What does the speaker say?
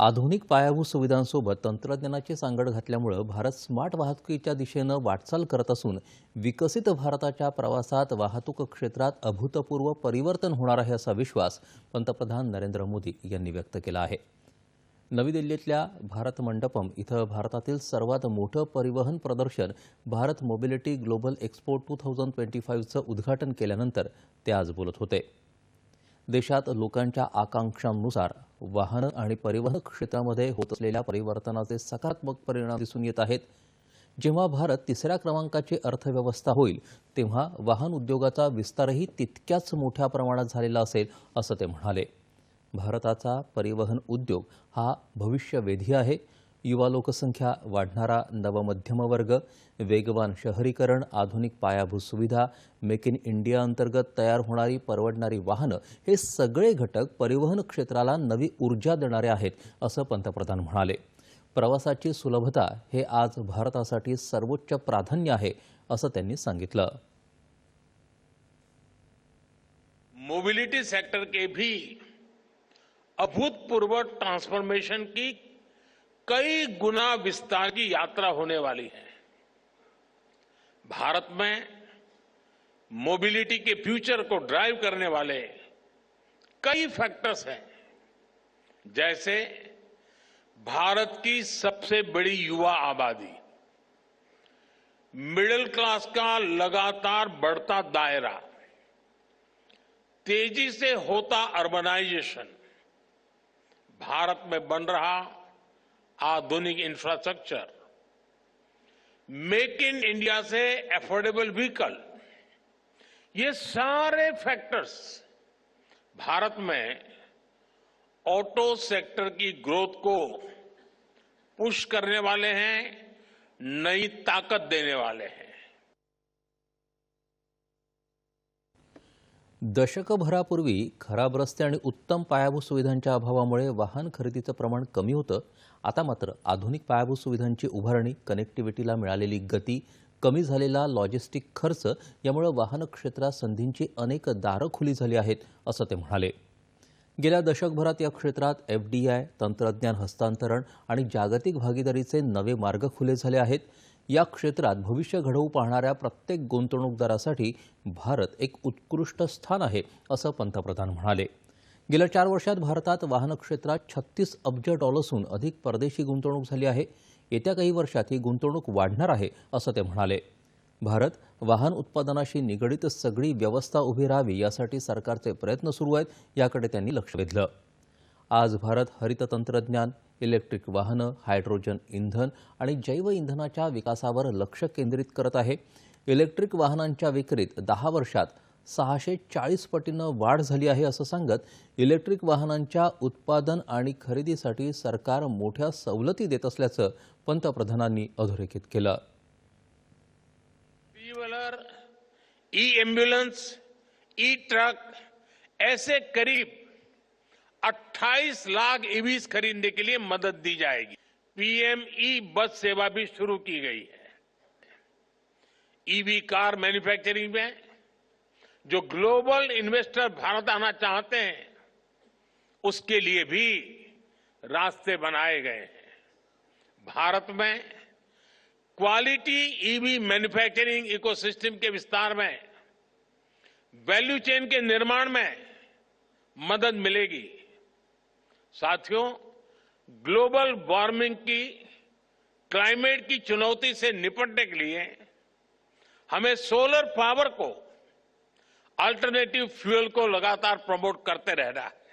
आधुनिक पायाभूत सुविधांसोबत तंत्रज्ञानाची सांगड घातल्यामुळं भारत स्मार्ट वाहतुकीच्या दिशेनं वाटचाल करत असून विकसित भारताच्या प्रवासात वाहतूक क्षेत्रात अभूतपूर्व परिवर्तन होणार आहे असा विश्वास पंतप्रधान नरेंद्र मोदी यांनी व्यक्त केला आहे. नवी दिल्लीतल्या भारत मंडपम इथं भारतातील सर्वात मोठं परिवहन प्रदर्शन Bharat mobility global expo two thousand twenty फाईव्हचं उद्घाटन केल्यानंतर ते आज बोलत होते. देशात लोकांच्या आकांक्षांनुसार वाहन आणि परिवहन क्षेत्रामध्ये होत असलेल्या परिवर्तनाचे सकारात्मक परिणाम दिसून येत आहेत. जेव्हा भारत तिसऱ्या क्रमांकाची अर्थव्यवस्था होईल तेव्हा वाहन उद्योगाचा विस्तारही तितक्याच मोठ्या प्रमाणात झालेला असेल असं ते म्हणाले. भारताचा परिवहन उद्योग हा भविष्यवेधी आहे. युवा लोकसंख्या वाढणारा नवमध्यम वर्ग वेगवान शहरीकरण आधुनिक पायाभूत सुविधा मेक इन इंडिया अंतर्गत तयार होणारी परवडणारी वाहनं हे सगळे घटक परिवहन क्षेत्राला नवी ऊर्जा देणारे आहेत असं पंतप्रधान म्हणाले. प्रवासाची सुलभता हे आज भारतासाठी सर्वोच्च प्राधान्य आहे असं त्यांनी सांगितलं. मोबिलिटी सेक्टर के भी अभूतपूर्व ट्रांसफॉर्मेशन की कई गुना विस्तार की यात्रा होने वाली है। भारत में मोबिलिटी के फ्यूचर को ड्राइव करने वाले कई फैक्टर्स हैं। जैसे भारत की सबसे बड़ी युवा आबादी। मिडिल क्लास का लगातार बढ़ता दायरा। तेज़ी से होता अर्बनाइजेशन भारत में बन रहा आधुनिक इंफ्रास्ट्रक्चर मेक इन इंडिया से एफोर्डेबल व्हीकल ये सारे फैक्टर्स भारत में ऑटो सेक्टर की ग्रोथ को पुश करने वाले हैं, नई ताकत देने वाले हैं। दशकभरापूर्वी खराब रस्ते आणि उत्तम पायाभूत सुविधांच्या अभावामुळे वाहन खरेदीचं प्रमाण कमी होतं. आता मात्र आधुनिक पायाभूत सुविधांची उभारणी कनेक्टिव्हिटीला मिळालेली गती कमी झालेला लॉजिस्टिक खर्च यामुळे वाहन क्षेत्रात संधींची अनेक दारं खुली झाली आहेत असं ते म्हणाले. गेल्या दशकभरात या क्षेत्रात एफडीआय तंत्रज्ञान हस्तांतरण आणि जागतिक भागीदारीचे नवे मार्ग खुले झाले आहेत. या क्षेत्रात भविष्य घडवू पाहणाऱ्या प्रत्येक गुंतवणूकदारासाठी भारत एक उत्कृष्ट स्थान आहे असं पंतप्रधान म्हणाले. गेल्या चार वर्षात भारतात वाहन क्षेत्रात छत्तीस अब्ज डॉलर्सहून अधिक परदेशी गुंतवणूक झाली आहे. येत्या काही वर्षात ही गुंतवणूक वाढणार आहे असं ते म्हणाले. भारत वाहन उत्पादनाशी निगडीत सगळी व्यवस्था उभी राहावी यासाठी सरकारचे प्रयत्न सुरू आहेत याकडे त्यांनी लक्ष वेधलं. आज भारत हरित तंत्रज्ञान इलेक्ट्रिक वाहनं हायड्रोजन इंधन आणि जैव इंधनाच्या विकासावर लक्ष केंद्रित करत आहे. इलेक्ट्रिक वाहनांच्या विक्रीत दहा वर्षात सहाशे चाळीस पटीनं वाढ झाली आहे असं सांगत इलेक्ट्रिक वाहनांच्या उत्पादन आणि खरेदीसाठी सरकार मोठ्या सवलती देत असल्याचं पंतप्रधानांनी अधोरेखित केलं. E wheeler E ambulance E truck ऐसे करीब 28 लाख ईवीज खरीदने के लिए मदद दी जाएगी। पीएम ई बस सेवा भी शुरू की गई है। ईवी कार मैन्युफैक्चरिंग में, जो ग्लोबल इन्वेस्टर भारत आना चाहते हैं, उसके लिए भी रास्ते बनाए गए हैं। भारत में क्वालिटी ईवी मैन्युफैक्चरिंग इकोसिस्टम के विस्तार में वैल्यू चेन के निर्माण में मदद मिलेगी। साथियों, ग्लोबल वार्मिंग की, क्लाइमेट की चुनौती से निपटने के लिए हमें सोलर पावर को, अल्टरनेटिव फ्यूल को लगातार प्रमोट करते रहना है।